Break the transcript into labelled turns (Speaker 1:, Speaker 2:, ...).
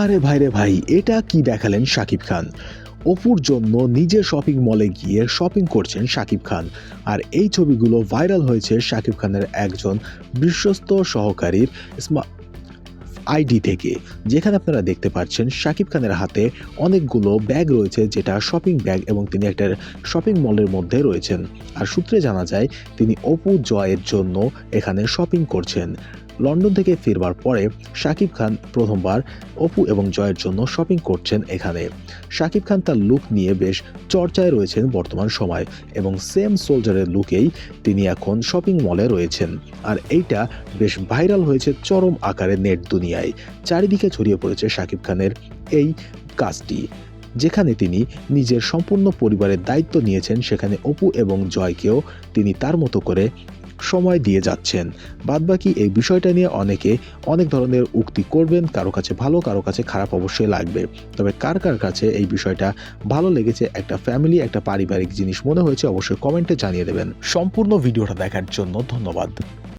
Speaker 1: আরে ভাই রে ভাই, এটা কি দেখালেন শাকিব খান? অপুর জন্য নিজে শপিং মলে গিয়ে শপিং করছেন শাকিব খান। আর এই ছবিগুলো ভাইরাল হয়েছে শাকিব খানের একজন বিশ্বস্ত সহকারীর আইডি থেকে, যেখানে আপনারা দেখতে পাচ্ছেন শাকিব খানের হাতে অনেকগুলো ব্যাগ রয়েছে, যেটা শপিং ব্যাগ এবং তিনি একটা শপিং মলের মধ্যে রয়েছেন। আর সূত্রে জানা যায়, তিনি অপু জয়ের জন্য এখানে শপিং করছেন। লন্ডন থেকে ফিরবার পরে শাকিব খান প্রথমবার অপু এবং জয়ের জন্য শপিং করছেন এখানে। শাকিব খান তার লুক নিয়ে বেশ চর্চায় রয়েছেন বর্তমান সময় এবং সেম সোলজারের লুকেই তিনি এখন শপিং মলে রয়েছেন। আর এইটা বেশ ভাইরাল হয়েছে চরম আকারে নেট দুনিয়ায়। চারিদিকে ছড়িয়ে পড়েছে শাকিব খানের এই কাজটি, যেখানে তিনি নিজের সম্পূর্ণ পরিবারের দায়িত্ব নিয়েছেন। সেখানে অপু এবং জয়কেও তিনি তার মতো করে সময় দিয়ে যাচ্ছেন। বাদবাকি এই বিষয়টা নিয়ে অনেকে অনেক ধরনের উক্তি করবেন, কারও কাছে ভালো, কারও কাছে খারাপ অবশ্যই লাগবে। তবে কার কার কাছে এই বিষয়টা ভালো লেগেছে, একটা ফ্যামিলি একটা পারিবারিক জিনিস মনে হয়েছে, অবশ্যই কমেন্টে জানিয়ে দেবেন। সম্পূর্ণ ভিডিওটা দেখার জন্য ধন্যবাদ।